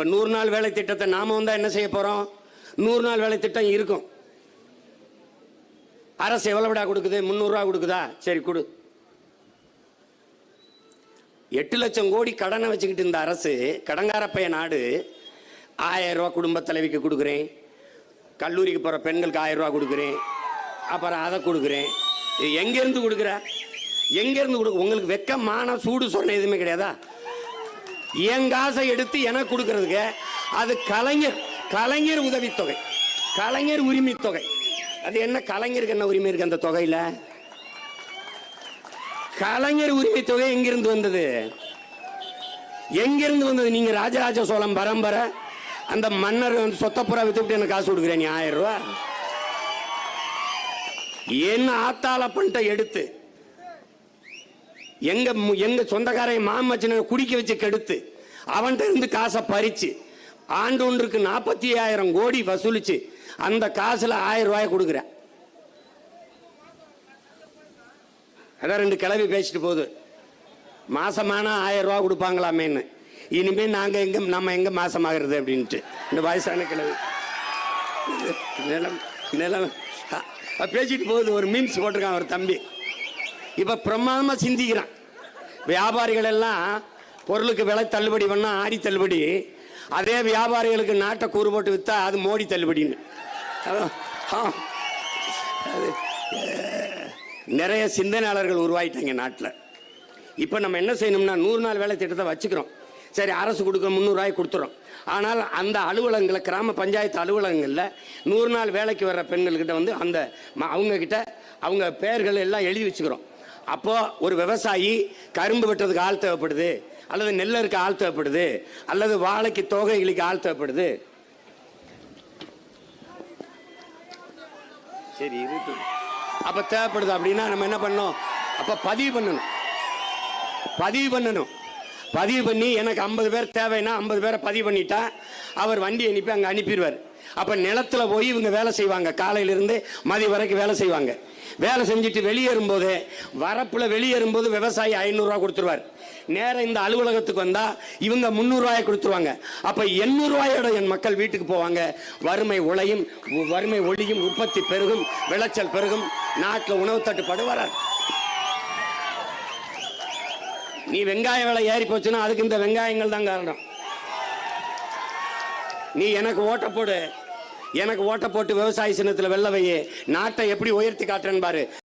இப்போ நூறு நாள் வேலை திட்டத்தை நாம வந்தால் என்ன செய்ய போகிறோம் நூறு நாள் வேலை திட்டம் இருக்கும். அரசு எவ்வளவுடா கொடுக்குது? முந்நூறுரூவா கொடுக்குதா? சரி கொடு. எட்டு லட்சம் கோடி கடனை வச்சுக்கிட்டு இருந்த அரசு கடங்கார பைய நாடு ஆயிரம் ரூபா குடும்ப தலைவிக்கு கொடுக்குறேன். கல்லூரிக்கு போகிற பெண்களுக்கு ஆயிரம் ரூபா கொடுக்குறேன். அப்புறம் அதை கொடுக்குறேன். எங்கேருந்து கொடுக்குற? எங்கேருந்து கொடுக்க? உங்களுக்கு வெக்க மான சூடு சொன்ன எதுவுமே கிடையாதா? என் காசை எடுத்து எனக்கு கொடுக்கறதுக்கு அது கலைஞர் கலைஞர் உதவித்தொகை கலைஞர் உரிமை தொகை அது என்ன கலைஞருக்கு என்ன உரிமை இருக்கு அந்த தொகையில? கலைஞர் உரிமை தொகை எங்கிருந்து வந்தது? எங்கிருந்து வந்தது? நீங்க ராஜராஜ சோழன் பரம்பரை அந்த மன்னர் வந்து சொத்தப்புறா வித்துட்டு எனக்கு காசு கொடுக்குறேன் நீ ஆயிரம் ரூபா என்ன ஆத்தாள பண்ணிட்ட எடுத்து எங்க எங்க சொந்தக்காரன் மாமச்சனை குடிக்க வச்சு கெடுத்து அவன்கிட்ட இருந்து காசை பறிச்சு ஆண்டு ஒன்றுக்கு நாற்பத்தி ஆயிரம் கோடி வசூலிச்சு அந்த காசுல ஆயிரம் ரூபாய் கொடுக்குற அதான் ரெண்டு கிளவி பேசிட்டு போகுது. மாசமானா ஆயிரம் ரூபாய் கொடுப்பாங்களாமேன்னு. இனிமே நாங்க எங்க நம்ம எங்க மாசமாகிறது அப்படின்ட்டு. இந்த வயசான கிளவி. நிலம் நிலம். பேசிட்டு போகுது. ஒரு மீன்ஸ் போட்டிருக்கான் ஒரு தம்பி. இப்ப பிரமாதமா சிந்திக்கிறான். வியாபாரிகள் எல்லாம் பொருளுக்கு விலை தள்ளுபடி பண்ணால் ஆடி தள்ளுபடி. அதே வியாபாரிகளுக்கு நாட்டை கூறு போட்டு விற்றா அது மோடி தள்ளுபடின்னு. நிறைய சிந்தனையாளர்கள் உருவாயிட்டாங்க நாட்டில். இப்போ நம்ம என்ன செய்யணும்னா நூறு நாள் வேலை திட்டத்தை வச்சுக்கிறோம். சரி அரசு கொடுக்க முந்நூறுரூவாய் கொடுத்துறோம். ஆனால் அந்த அலுவலகங்களில் கிராம பஞ்சாயத்து அலுவலகங்களில் நூறு நாள் வேலைக்கு வர்ற பெண்கள்கிட்ட வந்து அந்த ம- அவங்க பெயர்கள் எல்லாம் எழுதி வச்சுக்கிறோம். அப்போ ஒரு விவசாயி கரும்பு வெட்டுறதுக்கு ஆள் தேவைப்படுது அல்லது நெல்லருக்கு ஆள் தேவைப்படுது அல்லது வாழைக்கு தொகைகளுக்கு ஆள் தேவைப்படுது. சரி இருக்கு அப்போ தேவைப்படுது அப்படின்னா நம்ம என்ன பண்ணோம் அப்போ பதிவு பண்ணணும். பதிவு பண்ணணும். பதிவு பண்ணி எனக்கு ஐம்பது பேர் தேவைன்னா ஐம்பது பேரை பதிவு பண்ணிட்டா அவர் வண்டி அனுப்பி அங்கே அனுப்பிடுவார். அப்போ நிலத்துல போய் இவங்க வேலை செய்வாங்க. காலையிலிருந்து மதிய வரைக்கும் வேலை செய்வாங்க. வேலை செஞ்சுட்டு வெளியேறும்போது வரப்பில் வெளியேறும்போது விவசாயி ஐநூறுரூவா கொடுத்துருவார். நேரம் இந்த அலுவலகத்துக்கு வந்தால் இவங்க முந்நூறுரூவாயை கொடுத்துருவாங்க. அப்போ எண்ணூறுரூவாயோட என் மக்கள் வீட்டுக்கு போவாங்க. வறுமை உழையும் வறுமை ஒளியும் உற்பத்தி பெருகும் விளைச்சல் பெருகும். நாட்டில் உணவு தட்டுப்பாடு வராது. நீ வெங்காய விலை ஏறி போச்சுன்னா அதுக்கு இந்த வெங்காயங்கள் தான் காரணம். நீ எனக்கு ஓட்ட போடு. எனக்கு ஓட்ட போட்டு விவசாய சின்னத்தில் வெள்ள வையே. நாட்டை எப்படி உயர்த்தி காட்டுறேன்னு பாரு.